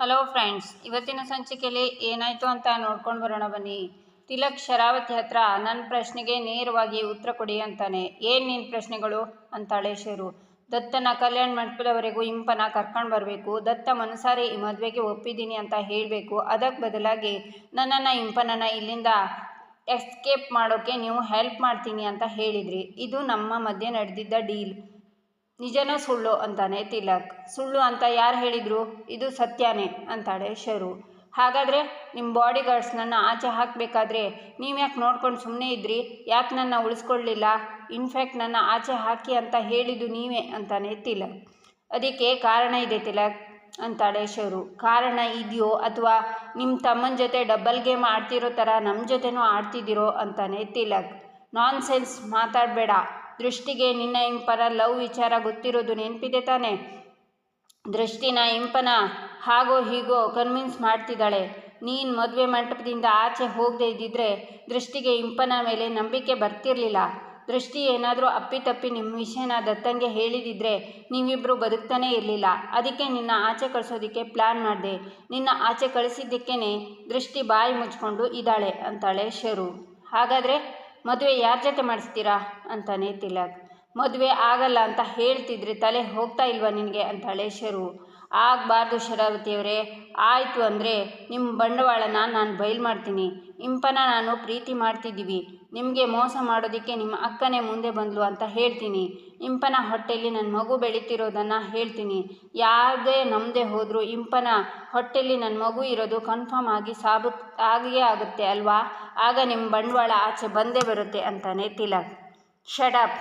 Hello friends ಇವತ್ತಿನ ಸಂಚಿಕೆಯಲ್ಲಿ ಏನಾಯಿತು ಅಂತ ನೋಡ್ಕೊಂಡು ಬರೋಣ ಬನ್ನಿ. ತಿಲಕ್ ಶರಾವತಿ ಹತ್ರ ನನ್ನ ಪ್ರಶ್ನೆಗೆ ನೇರವಾಗಿ ಉತ್ತರ ಕೊಡಿ ಅಂತಾನೆ. ಏನು ನಿನ್ನ ಪ್ರಶ್ನೆಗಳು? ಅಂತಾಳೆ ಶೇರು. ದತ್ತನ ಕಲ್ಯಾಣ ಮಂಟಪದವರೆಗೂ ಇಂಪನ ಕರ್ಕೊಂಡು ಬರಬೇಕು. ದತ್ತ ಮನಸಾರಿ ಈ ಮದುವೆಗೆ ಒಪ್ಪಿದ್ದೀನಿ ಅಂತ ಹೇಳಬೇಕು. ಅದಕ್ಕೆ ಬದಲಾಗಿ ನನ್ನನ್ನು, ಇಂಪನನ್ನು ಇಲ್ಲಿಂದ ಎಸ್ಕೇಪ್ ಮಾಡೋಕ್ಕೆ ನೀವು ಹೆಲ್ಪ್ ಮಾಡ್ತೀನಿ ಅಂತ ಹೇಳಿದ್ರಿ. ಇದು ನಮ್ಮ ಮಧ್ಯೆ ನಡೆದಿದ್ದ ಡೀಲ್ ನಿಜನೋ ಸುಳ್ಳು ಅಂತಾನೆ ತಿಲಕ್. ಸುಳ್ಳು ಅಂತ ಯಾರು ಹೇಳಿದರು? ಇದು ಸತ್ಯನೇ ಅಂತಾಳೆ ಶರು. ಹಾಗಾದರೆ ನಿಮ್ಮ ಬಾಡಿ ಗಾರ್ಡ್ಸ್ನನ್ನು ಆಚೆ ಹಾಕಬೇಕಾದ್ರೆ ನೀವು ಯಾಕೆ ನೋಡ್ಕೊಂಡು ಸುಮ್ಮನೆ ಇದ್ರಿ? ಯಾಕೆ ನನ್ನ ಉಳಿಸ್ಕೊಳ್ಳಿಲ್ಲ ಇನ್ಫ್ಯಾಕ್ಟ್ ನನ್ನ ಆಚೆ ಹಾಕಿ ಅಂತ ಹೇಳಿದ್ದು ನೀವೇ ಅಂತಾನೆ ತಿಲಕ್. ಅದಕ್ಕೆ ಕಾರಣ ಇದೆ ತಿಲಕ್ ಅಂತಾಳೆ ಶರು. ಕಾರಣ ಇದೆಯೋ ಅಥವಾ ನಿಮ್ಮ ತಮ್ಮನ ಜೊತೆ ಡಬಲ್ ಗೇಮ್ ಆಡ್ತಿರೋ ಥರ ನಮ್ಮ ಜೊತೆನೂ ಆಡ್ತಿದ್ದೀರೋ ಅಂತಾನೆ ತಿಲಕ್. ನಾನ್ ಸೆನ್ಸ್ ಮಾತಾಡಬೇಡ. ದೃಷ್ಟಿಗೆ ನಿನ್ನ ಇಂಪರ ಲವ್ ವಿಚಾರ ಗೊತ್ತಿರೋದು ನೆನಪಿದೆ ತಾನೆ. ದೃಷ್ಟಿನ ಇಂಪನ ಹಾಗೋ ಹೀಗೋ ಕನ್ವಿನ್ಸ್ ಮಾಡ್ತಿದ್ದಾಳೆ. ನೀನು ಮದುವೆ ಮಂಟಪದಿಂದ ಆಚೆ ಹೋಗದೆ ಇದ್ದಿದ್ರೆ ದೃಷ್ಟಿಗೆ ಇಂಪನ ಮೇಲೆ ನಂಬಿಕೆ ಬರ್ತಿರಲಿಲ್ಲ. ದೃಷ್ಟಿ ಏನಾದರೂ ಅಪ್ಪಿತಪ್ಪಿ ನಿಮ್ಮ ವಿಷಯನ ದತ್ತಂಗೆ ಹೇಳಿದಿದ್ರೆ ನೀವಿಬ್ಬರು ಬದುಕ್ತಾನೇ ಇರಲಿಲ್ಲ. ಅದಕ್ಕೆ ನಿನ್ನ ಆಚೆ ಕಳಿಸೋದಕ್ಕೆ ಪ್ಲ್ಯಾನ್ ಮಾಡಿದೆ. ನಿನ್ನ ಆಚೆ ಕಳಿಸಿದ್ದಕ್ಕೇ ದೃಷ್ಟಿ ಬಾಯಿ ಮುಚ್ಕೊಂಡು ಇದ್ದಾಳೆ ಅಂತಾಳೆ ಶರು. ಹಾಗಾದರೆ ಮದುವೆ ಯಾರ ಜೊತೆ ಮಾಡಿಸ್ತೀರಾ? ಅಂತಾನೆ ತಿಲಕ್. ಮದುವೆ ಆಗಲ್ಲ ಅಂತ ಹೇಳ್ತಿದ್ರೆ ತಲೆ ಹೋಗ್ತಾ ಇಲ್ವಾ ನಿನಗೆ? ಅಂತಾಳೆ ಶರು. ಆಗಬಾರ್ದು ಶರಾವತಿಯವರೇ. ಆಯಿತು ಅಂದರೆ ನಿಮ್ಮ ಬಂಡವಾಳನ ನಾನು ಬಯಲು ಮಾಡ್ತೀನಿ. ಇಂಪನ ನಾನು ಪ್ರೀತಿ ಮಾಡ್ತಿದ್ದೀವಿ. ನಿಮಗೆ ಮೋಸ ಮಾಡೋದಕ್ಕೆ ನಿಮ್ಮ ಅಕ್ಕನೇ ಮುಂದೆ ಬಂದಳು ಅಂತ ಹೇಳ್ತೀನಿ. ಇಂಪನ ಹೊಟ್ಟೆಯಲ್ಲಿ ನನ್ನ ಮಗು ಬೆಳೀತಿರೋದನ್ನು ಹೇಳ್ತೀನಿ. ಯಾವುದೇ ನಮ್ಮದೇ ಹೋದರೂ ಇಂಪನ ಹೊಟ್ಟೆಯಲ್ಲಿ ನನ್ನ ಮಗು ಇರೋದು ಕನ್ಫರ್ಮ್ ಆಗಿ ಸಾಬು ಆಗಿಯೇ ಆಗುತ್ತೆ ಅಲ್ವಾ? ಆಗ ನಿಮ್ಮ ಬಂಡವಾಳ ಆಚೆ ಬಂದೇ ಬರುತ್ತೆ ಅಂತಾನೆ ತಿಲಕ್. ಶಡಪ್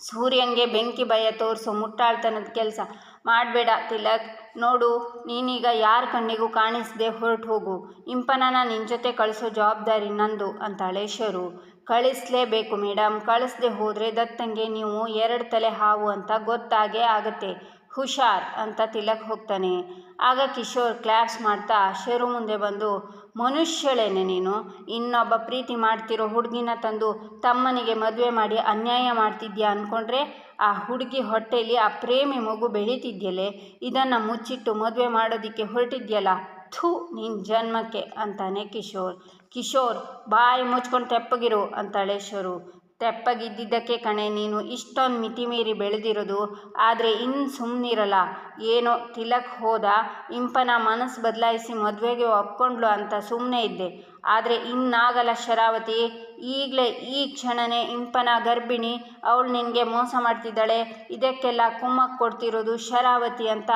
ಸೂರ್ಯಂಗೆ ಬೆಂಕಿ ಭಯ ತೋರಿಸು ಮುಟ್ಟಾಳ್ತನದ ಕೆಲಸ ಮಾಡಬೇಡ ತಿಲಕ್. ನೋಡು, ನೀನೀಗ ಯಾರ ಕಣ್ಣಿಗೂ ಕಾಣಿಸದೆ ಹೊರಟು ಹೋಗು ಇಂಪನನ ನಿನ್ನ ಜೊತೆ ಕಳಿಸೋ ಜವಾಬ್ದಾರಿ ನಂದು, ಅಂತಾಳೆ ಶರು. ಕಳಿಸ್ಲೇಬೇಕು ಮೇಡಮ್ ಕಳಿಸ್ದೆ ಹೋದರೆ ದತ್ತಂಗೆ ನೀವು ಎರಡು ತಲೆ ಹಾವು ಅಂತ ಗೊತ್ತಾಗೇ ಆಗುತ್ತೆ. ಹುಷಾರ್ ಅಂತ ತಿಲಕ್ ಹೋಗ್ತಾನೆ. ಆಗ ಕಿಶೋರ್ ಕ್ಲಾಪ್ಸ್ ಮಾಡ್ತಾ ಶರು ಮುಂದೆ ಬಂದು, ಮನುಷ್ಯಳೇನೆ ನೀನು? ಇನ್ನೊಬ್ಬ ಪ್ರೀತಿ ಮಾಡ್ತಿರೋ ಹುಡುಗಿನ ತಂದು ತಮ್ಮನಿಗೆ ಮದುವೆ ಮಾಡಿ ಅನ್ಯಾಯ ಮಾಡ್ತಿದ್ಯಾ ಅಂದ್ಕೊಂಡ್ರೆ ಆ ಹುಡುಗಿ ಹೊಟ್ಟೆಯಲ್ಲಿ ಆ ಪ್ರೇಮಿ ಮಗು ಬೆಳೀತಿದ್ಯಲೆ? ಇದನ್ನು ಮುಚ್ಚಿಟ್ಟು ಮದುವೆ ಮಾಡೋದಕ್ಕೆ ಹೊರಟಿದ್ಯಲ್ಲ? ಥೂ ನಿನ್ನ ಜನ್ಮಕ್ಕೆ ಅಂತಾನೆ ಕಿಶೋರ್. ಕಿಶೋರ್ ಬಾಯಿ ಮುಚ್ಕೊಂಡು ತೆಪ್ಪಗಿರು ಅಂತಾಳೆ ಶರು. ತೆಪ್ಪಗಿದ್ದಿದ್ದಕ್ಕೆ ಕಣೆ, ನೀನು ಇಷ್ಟೊಂದು ಮಿತಿಮೀರಿ ಬೆಳೆದಿರೋದು, ಆದರೆ ಇನ್ನು ಸುಮ್ಮನಿರಲ್ಲ ಏನೋ ತಿಲಕ್ ಹೋದ, ಇಂಪನ ಮನಸ್ಸು ಬದಲಾಯಿಸಿ ಮದುವೆಗೆ ಒಪ್ಕೊಂಡ್ಲು ಅಂತ ಸುಮ್ಮನೆ ಇದ್ದೆ. ಆದರೆ ಇನ್ನಾಗಲ್ಲ ಶರಾವತಿ, ಈಗಲೇ ಈ ಕ್ಷಣನೇ ಇಂಪನ ಗರ್ಭಿಣಿ, ಅವಳು ನಿನಗೆ ಮೋಸ ಮಾಡ್ತಿದ್ದಾಳೆ, ಇದಕ್ಕೆಲ್ಲ ಕುಮ್ಮಕ್ಕೆ ಕೊಡ್ತಿರೋದು ಶರಾವತಿ ಅಂತ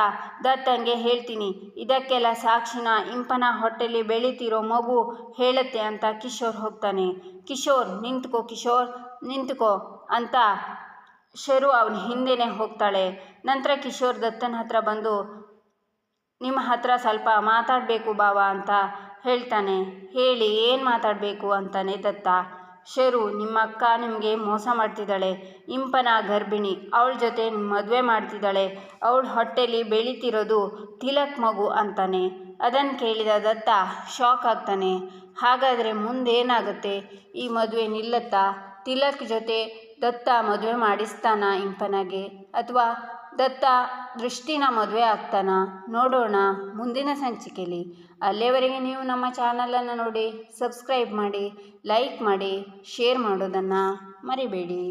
ದತ್ತಂಗೆ ಹೇಳ್ತೀನಿ. ಇದಕ್ಕೆಲ್ಲ ಸಾಕ್ಷಿನ ಇಂಪನ ಹೊಟ್ಟೆಲಿ ಬೆಳೀತಿರೋ ಮಗು ಹೇಳುತ್ತೆ ಅಂತ ಕಿಶೋರ್ ಹೋಗ್ತಾನೆ. ಕಿಶೋರ್, ನಿಂತ್ಕೋ ಕಿಶೋರ್, ನಿಂತ್ಕೋ ಅಂತ ಶರು ಅವನ ಹಿಂದೆನೇ ಹೋಗ್ತಾಳೆ. ನಂತರ ಕಿಶೋರ್ ದತ್ತನ ಹತ್ರ ಬಂದು, ನಿಮ್ಮ ಹತ್ರ ಸ್ವಲ್ಪ ಮಾತಾಡಬೇಕು ಬಾವ ಅಂತ ಹೇಳ್ತಾನೆ. ಹೇಳಿ, ಏನು ಮಾತಾಡಬೇಕು ಅಂತಾನೆ ದತ್ತ. ಶರು ನಿಮ್ಮ ಅಕ್ಕ ನಿಮಗೆ ಮೋಸ ಮಾಡ್ತಿದ್ದಾಳೆ. ಇಂಪನ ಗರ್ಭಿಣಿ. ಅವಳ ಜೊತೆ ಮದುವೆ ಮಾಡ್ತಿದ್ದಾಳೆ. ಅವಳ ಹೊಟ್ಟೆಲಿ ಬೆಳೀತಿರೋದು ತಿಲಕ್ ಮಗು ಅಂತಾನೆ. ಅದನ್ನು ಕೇಳಿದ ದತ್ತ ಶಾಕ್ ಆಗ್ತಾನೆ. ಹಾಗಾದರೆ ಮುಂದೇನಾಗುತ್ತೆ? ಈ ಮದುವೆ ನಿಲ್ಲತ್ತಾ? ತಿಲಕ್ ಜೊತೆ ದತ್ತ ಮದುವೆ ಮಾಡಿಸ್ತಾನ ಇಂಪನಾಗೆ? ಅಥವಾ ದತ್ತ ದೃಷ್ಟಿನ ಮದುವೆ ಆಗ್ತಾನ? ನೋಡೋಣ, ಮುಂದಿನ ಸಂಚಿಕೆಯಲ್ಲಿ ಅಲ್ಲಿಯವರೆಗೆ ನೀವು ನಮ್ಮ ಚಾನಲನ್ನು ನೋಡಿ, ಸಬ್ಸ್ಕ್ರೈಬ್ ಮಾಡಿ, ಲೈಕ್ ಮಾಡಿ, ಶೇರ್ ಮಾಡೋದನ್ನು ಮರಿಬೇಡಿ.